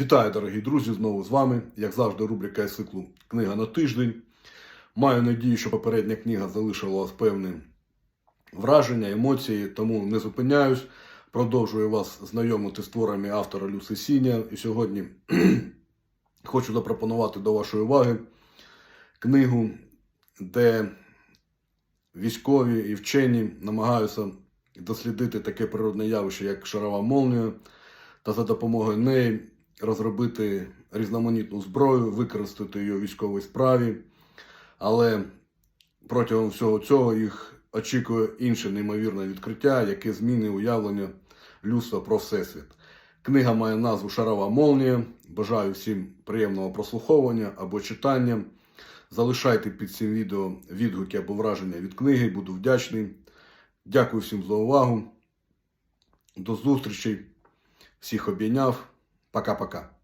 Вітаю, дорогі друзі! Знову з вами. Як завжди, рубрика із циклу Книга на тиждень. Маю надію, що попередня книга залишила вас певне враження, емоції, тому не зупиняюсь. Продовжую вас знайомити з творами автора Люси Сіня. І сьогодні хочу запропонувати до вашої уваги книгу, де військові і вчені намагаються дослідити таке природне явище, як шарова молнія, та за допомогою неї розробити різноманітну зброю, використати її у військовій справі. Але протягом всього цього їх очікує інше неймовірне відкриття, яке змінює уявлення людства про всесвіт. Книга має назву Шарова молнія. Бажаю всім приємного прослуховування або читання. Залишайте під цим відео відгуки або враження від книги, буду вдячний. Дякую всім за увагу. До зустрічі. Всіх обійняв. Пока-пока.